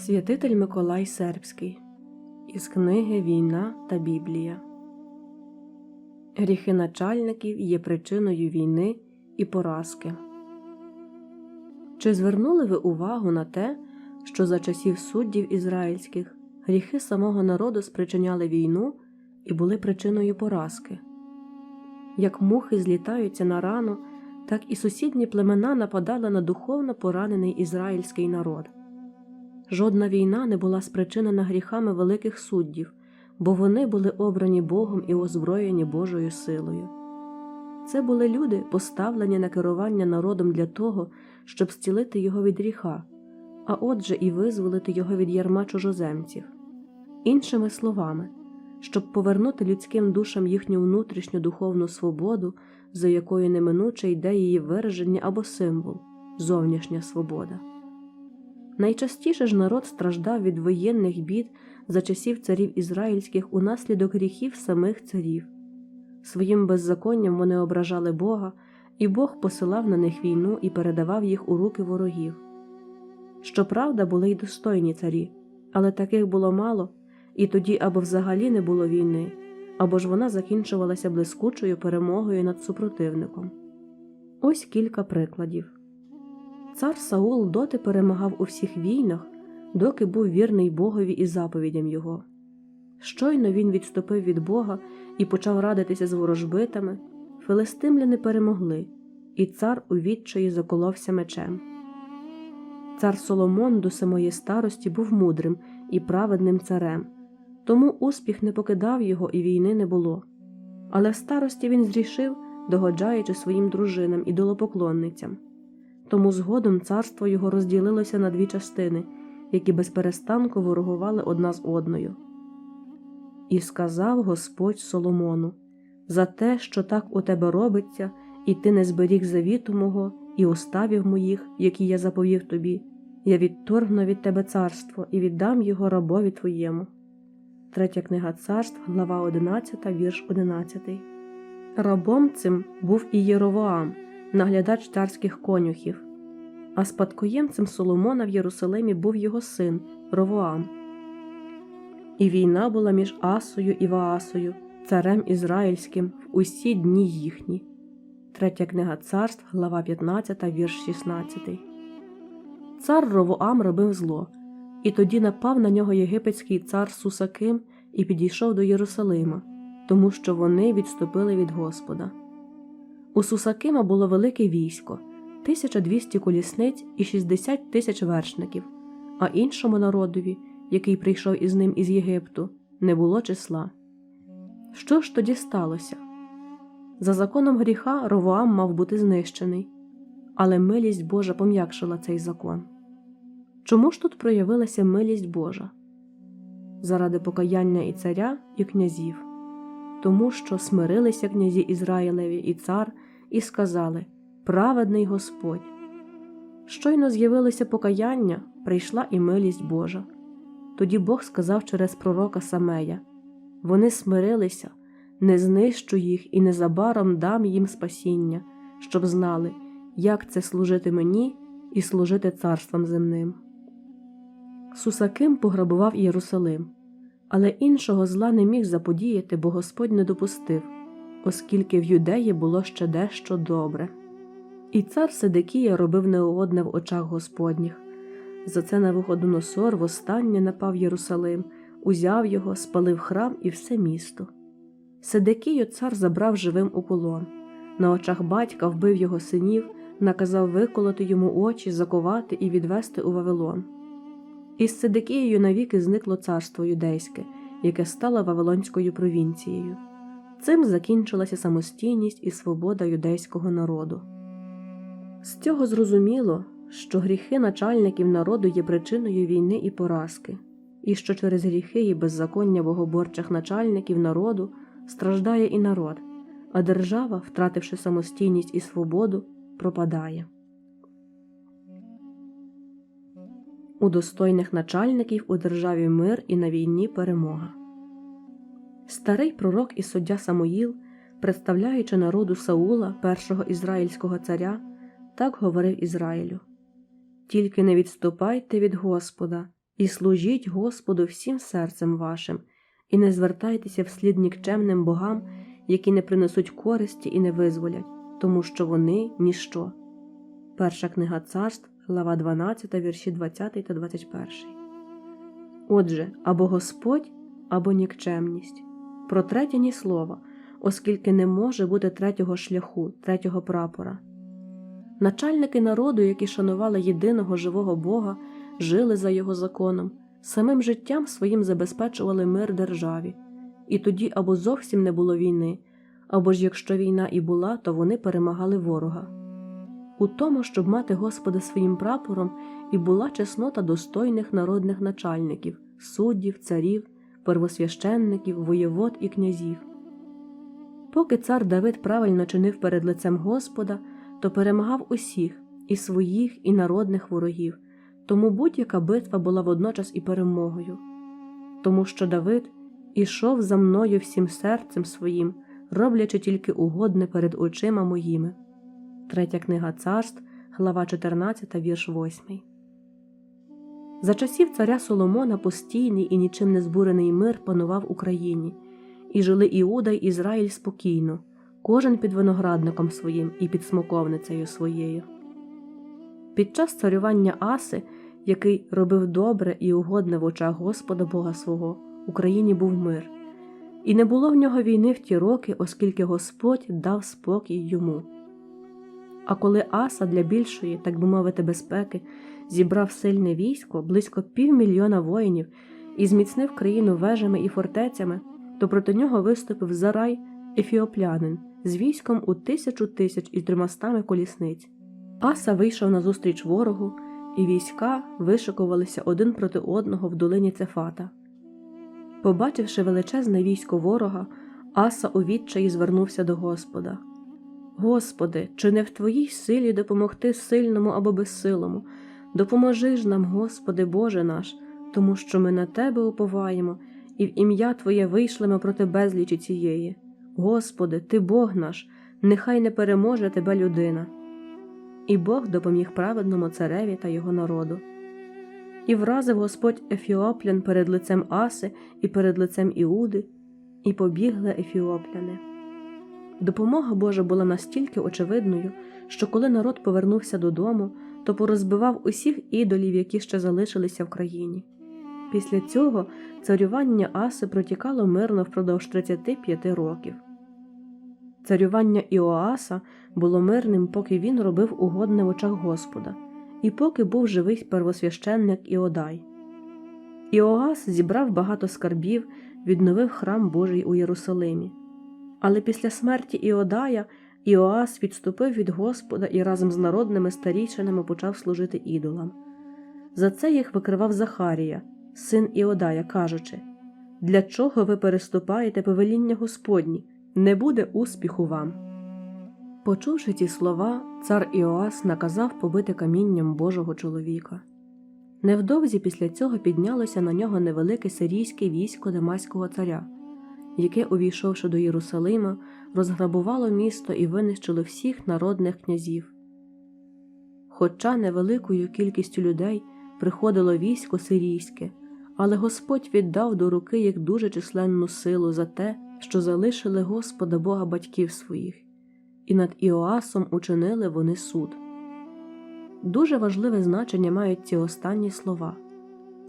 Святитель Миколай Сербський із книги Війна та Біблія. Гріхи начальників є причиною війни і поразки. Чи звернули ви увагу на те, що за часів суддів ізраїльських гріхи самого народу спричиняли війну і були причиною поразки? Як мухи злітаються на рану, так і сусідні племена нападали на духовно поранений ізраїльський народ. Жодна війна не була спричинена гріхами великих суддів, бо вони були обрані Богом і озброєні Божою силою. Це були люди, поставлені на керування народом для того, щоб зцілити його від гріха, а отже і визволити його від ярма чужоземців. Іншими словами, щоб повернути людським душам їхню внутрішню духовну свободу, за якою неминуче йде її вираження або символ зовнішня свобода. Найчастіше ж народ страждав від воєнних бід за часів царів ізраїльських унаслідок гріхів самих царів. Своїм беззаконням вони ображали Бога, і Бог посилав на них війну і передавав їх у руки ворогів. Щоправда, були й достойні царі, але таких було мало, і тоді або взагалі не було війни, або ж вона закінчувалася блискучою перемогою над супротивником. Ось кілька прикладів. Цар Саул доти перемагав у всіх війнах, доки був вірний Богові і заповідям його. Щойно він відступив від Бога і почав радитися з ворожбитами, филистимляни перемогли, і цар у відчаї заколовся мечем. Цар Соломон до самої старості був мудрим і праведним царем, тому успіх не покидав його і війни не було. Але в старості він зрішив, догоджаючи своїм дружинам і долопоклонницям. Тому згодом царство його розділилося на дві частини, які безперестанку ворогували одна з одною. І сказав Господь Соломону за те, що так у тебе робиться, і ти не зберіг завіту мого і уставів моїх, які я заповів тобі, я відторгну від тебе царство і віддам його рабові твоєму. Третя книга царств, глава 11, вірш 11. Рабом цим був і Єровоам, наглядач царських конюхів, а спадкоємцем Соломона в Єрусалимі був його син Ровоам. І війна була між Асою і Ваасою, царем Ізраїльським, в усі дні їхні. Третя книга царств, глава 15, вірш 16. Цар Ровоам робив зло, і тоді напав на нього єгипетський цар Сусаким і підійшов до Єрусалима, тому що вони відступили від Господа. У Сусакима було велике військо, 1200 колісниць і 60 тисяч вершників, а іншому народові, який прийшов із ним із Єгипту, не було числа. Що ж тоді сталося? За законом гріха Ровоам мав бути знищений, але милість Божа пом'якшила цей закон. Чому ж тут проявилася милість Божа? Заради покаяння і царя, і князів, тому що смирилися князі Ізраїлеві і цар, і сказали Праведний Господь. Щойно з'явилося покаяння, прийшла і милість Божа. Тоді Бог сказав через пророка Самея вони смирилися, не знищу їх і незабаром дам їм спасіння, щоб знали, як це служити мені і служити царством земним. Сусаким пограбував Єрусалим, але іншого зла не міг заподіяти, бо Господь не допустив, оскільки в юдеї було ще дещо добре. І цар Седекія робив неугодне в очах Господніх. За це Навуходоносор востаннє напав Єрусалим, узяв його, спалив храм і все місто. Седекію цар забрав живим у полон. На очах батька вбив його синів, наказав виколоти йому очі, заковати і відвести у Вавилон. Із Седекією навіки зникло царство юдейське, яке стало Вавилонською провінцією. Цим закінчилася самостійність і свобода юдейського народу. З цього зрозуміло, що гріхи начальників народу є причиною війни і поразки, і що через гріхи і беззаконня богоборчих начальників народу страждає і народ, а держава, втративши самостійність і свободу, пропадає. У достойних начальників у державі мир і на війні перемога. Старий пророк і суддя Самуїл, представляючи народу Саула, першого ізраїльського царя, так говорив Ізраїлю: Тільки не відступайте від Господа, і служіть Господу всім серцем вашим, і не звертайтеся вслід нікчемним богам, які не принесуть користі і не визволять, тому що вони ніщо. Перша книга царств, глава 12, вірші 20 та 21. Отже, або Господь, або нікчемність. Про третє ні слова, оскільки не може бути третього шляху, третього прапора. Начальники народу, які шанували єдиного живого Бога, жили за його законом, самим життям своїм забезпечували мир державі, і тоді або зовсім не було війни, або ж якщо війна і була, то вони перемагали ворога. У тому, щоб мати Господа своїм прапором, і була чеснота достойних народних начальників, суддів, царів, первосвященників, воєвод і князів. Поки цар Давид правильно чинив перед лицем Господа, то перемагав усіх і своїх, і народних ворогів, тому будь-яка битва була водночас і перемогою. Тому що Давид ішов за мною всім серцем своїм, роблячи тільки угодне перед очима моїми. Третя книга царств, глава 14, вірш 8. За часів царя Соломона постійний і нічим не збурений мир панував Україні, і жили Іуда й Ізраїль спокійно, кожен під виноградником своїм і під смоковницею своєю. Під час царювання Аси, який робив добре і угодне в очах Господа Бога свого, Україні був мир, і не було в нього війни в ті роки, оскільки Господь дав спокій йому. А коли Аса для більшої, так би мовити, безпеки зібрав сильне військо, близько півмільйона воїнів і зміцнив країну вежами і фортецями, то проти нього виступив Зарай ефіоплянин з військом у тисячу тисяч і трьомастами колісниць. Аса вийшов назустріч ворогу, і війська вишикувалися один проти одного в долині Цефата. Побачивши величезне військо ворога, Аса у відчаї звернувся до Господа. Господи, чи не в Твоїй силі допомогти сильному або безсилому? Допоможи ж нам, Господи Боже наш, тому що ми на Тебе уповаємо, і в ім'я Твоє вийшлемо проти безлічі цієї. Господи, Ти Бог наш, нехай не переможе Тебе людина. І Бог допоміг праведному цареві та його народу. І вразив Господь Ефіоплян перед лицем Аси і перед лицем Іуди, і побігли ефіопляни. Допомога Божа була настільки очевидною, що коли народ повернувся додому, то порозбивав усіх ідолів, які ще залишилися в країні. Після цього царювання Аси протікало мирно впродовж 35 років. Царювання Іоаса було мирним, поки він робив угодне в очах Господа, і поки був живий первосвященник Іодай. Іоас зібрав багато скарбів, відновив храм Божий у Єрусалимі. Але після смерті Іодая Іоас відступив від Господа і разом з народними старійшинами почав служити ідолам. За це їх викривав Захарія, син Іодая, кажучи Для чого ви переступаєте повеління Господні? Не буде успіху вам. Почувши ці слова, цар Іоас наказав побити камінням Божого чоловіка. Невдовзі після цього піднялося на нього невелике сирійське військо Дамаського царя яке, увійшовши до Єрусалима, розграбувало місто і винищило всіх народних князів. Хоча невеликою кількістю людей приходило військо сирійське, але Господь віддав до руки їх дуже численну силу за те, що залишили Господа Бога батьків своїх, і над Іоасом учинили вони суд. Дуже важливе значення мають ці останні слова.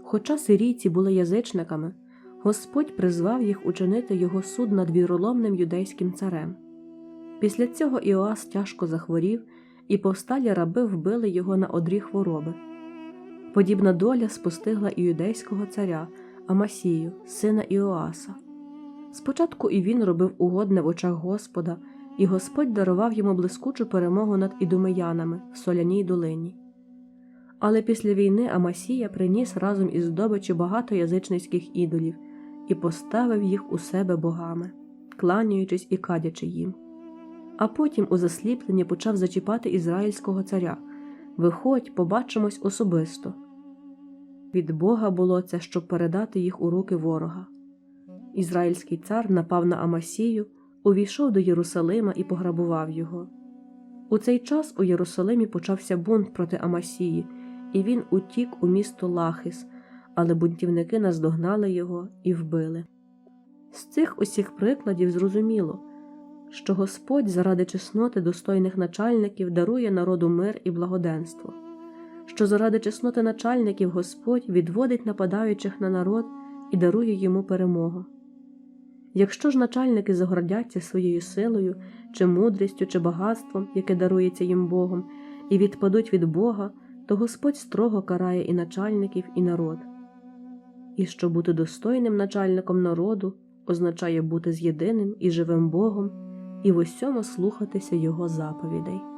Хоча сирійці були язичниками, Господь призвав їх учинити його суд над віроломним юдейським царем. Після цього Іоас тяжко захворів, і повсталі раби вбили його на одрі хвороби. Подібна доля спостигла і юдейського царя Амасію, сина Іоаса. Спочатку і він робив угодне в очах Господа, і Господь дарував йому блискучу перемогу над ідумеянами в соляній долині. Але після війни Амасія приніс разом із здобичі багато язичницьких ідолів і поставив їх у себе богами, кланяючись і кадячи їм. А потім у засліпленні почав зачіпати ізраїльського царя Виходь, побачимось особисто. Від Бога було це, щоб передати їх у руки ворога. Ізраїльський цар напав на Амасію, увійшов до Єрусалима і пограбував його. У цей час у Єрусалимі почався бунт проти Амасії, і він утік у місто Лахис, але бунтівники наздогнали його і вбили. З цих усіх прикладів зрозуміло, що Господь заради чесноти достойних начальників дарує народу мир і благоденство, що заради чесноти начальників Господь відводить нападаючих на народ і дарує йому перемогу. Якщо ж начальники загордяться своєю силою, чи мудрістю, чи багатством, яке дарується їм Богом, і відпадуть від Бога, то Господь строго карає і начальників, і народ. І що бути достойним начальником народу означає бути з єдиним і живим Богом і в усьому слухатися Його заповідей.